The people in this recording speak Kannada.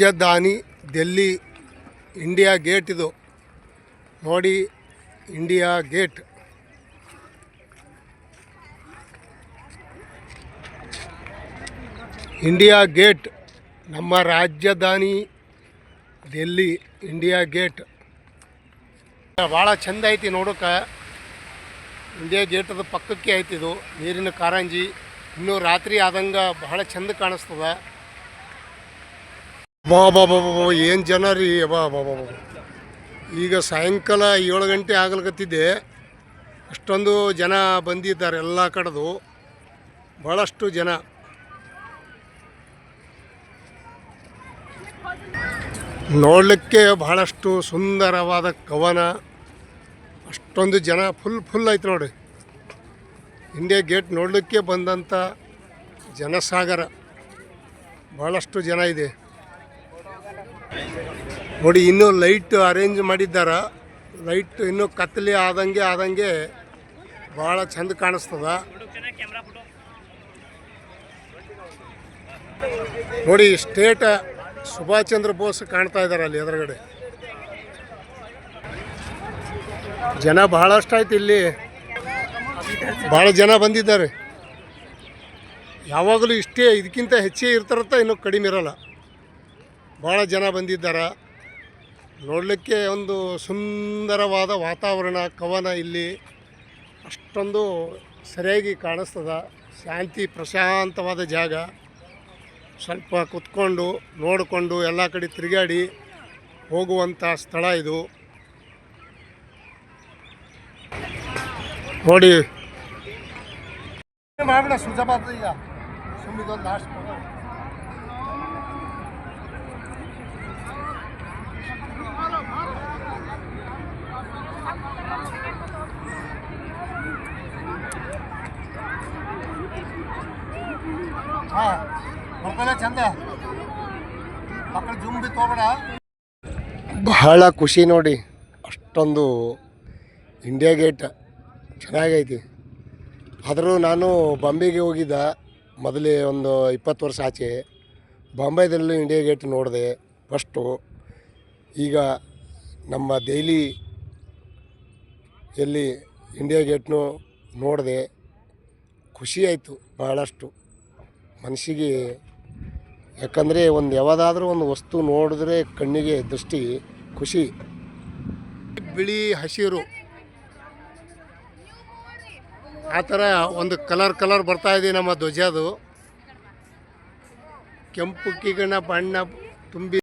ರಾಜಧಾನಿ ದೆಲ್ಲಿ ಇಂಡಿಯಾ ಗೇಟ್ ಇದು. ನೋಡಿ, ಇಂಡಿಯಾ ಗೇಟ್. ಇಂಡಿಯಾ ಗೇಟ್, ನಮ್ಮ ರಾಜಧಾನಿ ದೆಲ್ಲಿ ಇಂಡಿಯಾ ಗೇಟ್. ಭಾಳ ಚಂದ ಐತಿ ನೋಡೋಕೆ. ಇಂಡಿಯಾ ಗೇಟದ ಪಕ್ಕಕ್ಕೆ ಐತಿ ಇದು, ನೀರಿನ ಕಾರಂಜಿ. ಇನ್ನೂ ರಾತ್ರಿ ಆದಂಗೆ ಬಹಳ ಚಂದ ಕಾಣಿಸ್ತದ. ಬಾ ಬಾ ಬಾ ಬಾ ಏನು ಜನ ರೀ? ಬಾ ಬಾ ಬಾ ಬಾ ಈಗ ಸಾಯಂಕಾಲ ಏಳು ಗಂಟೆ ಆಗ್ಲಿಕತ್ತಿದ್ದೆ. ಅಷ್ಟೊಂದು ಜನ ಬಂದಿದ್ದಾರೆ ಎಲ್ಲ ಕಡೆದು. ಭಾಳಷ್ಟು ಜನ. ನೋಡಲಿಕ್ಕೆ ಬಹಳಷ್ಟು ಸುಂದರವಾದ ಕವನ. ಅಷ್ಟೊಂದು ಜನ ಫುಲ್ ಫುಲ್ ಐತೆ ನೋಡಿ. ಇಂಡಿಯಾ ಗೇಟ್ ನೋಡಲಿಕ್ಕೆ ಬಂದಂಥ ಜನಸಾಗರ. ಭಾಳಷ್ಟು ಜನ ಇದೆ. ನೋಡಿ, ಇನ್ನೂ ಲೈಟ್ ಅರೇಂಜ್ ಮಾಡಿದ್ದಾರ. ಲೈಟ್ ಇನ್ನೂ ಕತ್ತಲೆ ಆದಂಗೆ ಆದಂಗೆ ಭಾಳ ಚಂದ ಕಾಣಿಸ್ತದ. ನೋಡಿ, ಸ್ಟೇಟ್ ಸುಭಾಷ್ ಚಂದ್ರ ಬೋಸ್ ಕಾಣ್ತಾ ಇದ್ದಾರೆ ಅಲ್ಲಿ ಎದುರುಗಡೆ. ಜನ ಬಹಳಷ್ಟು ಆಯ್ತು ಇಲ್ಲಿ. ಭಾಳ ಜನ ಬಂದಿದ್ದಾರೆ. ಯಾವಾಗಲೂ ಇಷ್ಟೇ, ಇದಕ್ಕಿಂತ ಹೆಚ್ಚೇ ಇರ್ತಾರಂತ ಇನ್ನೂ ಕಡಿಮೆ ಇರಲ್ಲ. ಭಾಳ ಜನ ಬಂದಿದ್ದಾರೆ. ನೋಡಲಿಕ್ಕೆ ಒಂದು ಸುಂದರವಾದ ವಾತಾವರಣ, ಕವನ ಇಲ್ಲಿ ಅಷ್ಟೊಂದು ಸರಿಯಾಗಿ ಕಾಣಿಸ್ತದ. ಶಾಂತಿ, ಪ್ರಶಾಂತವಾದ ಜಾಗ. ಸ್ವಲ್ಪ ಕುತ್ಕೊಂಡು, ನೋಡಿಕೊಂಡು ಎಲ್ಲ ಕಡೆ ತಿರುಗಾಡಿ ಹೋಗುವಂಥ ಸ್ಥಳ ಇದು. ನೋಡಿ. ಮಾಡೋಣ ಸುಜಾಪಾತ್ರ ಈಗ? ಸುಮ್ಮಿದೊಂದು ಲಾಸ್ಟ್ ಬಹಳ ಖುಷಿ ನೋಡಿ, ಅಷ್ಟೊಂದು ಇಂಡಿಯಾ ಗೇಟ್ ಚೆನ್ನಾಗೈತಿ. ಆದರೂ ನಾನು ಬಾಂಬೆಗೆ ಹೋಗಿದ್ದ ಮೊದಲೇ ಒಂದು ಇಪ್ಪತ್ತು ವರ್ಷ ಆಚೆ. ಬಾಂಬೆದಲ್ಲೂ ಇಂಡಿಯಾ ಗೇಟ್ ನೋಡಿದೆ ಫಸ್ಟು ಈಗ ನಮ್ಮ ದೆಹಲಿ ಎಲ್ಲಿ ಇಂಡಿಯಾ ಗೇಟ್ನು ನೋಡಿದೆ. ಖುಷಿ ಆಯಿತು ಭಾಳಷ್ಟು ಮನಸ್ಸಿಗೆ ಯಾಕಂದರೆ ಒಂದು ಯಾವುದಾದ್ರೂ ಒಂದು ವಸ್ತು ನೋಡಿದ್ರೆ ಕಣ್ಣಿಗೆ ದೃಷ್ಟಿ, ಖುಷಿ. ಬಿಳಿ ಹಸಿರು. ಆ ಥರ ಒಂದು ಕಲರ್ ಕಲರ್ ಬರ್ತಾ ಇದೆ ನಮ್ಮ ಧ್ವಜದು ಕೆಂಪು ಕಿಗಣ ಬಣ್ಣ ತುಂಬಿ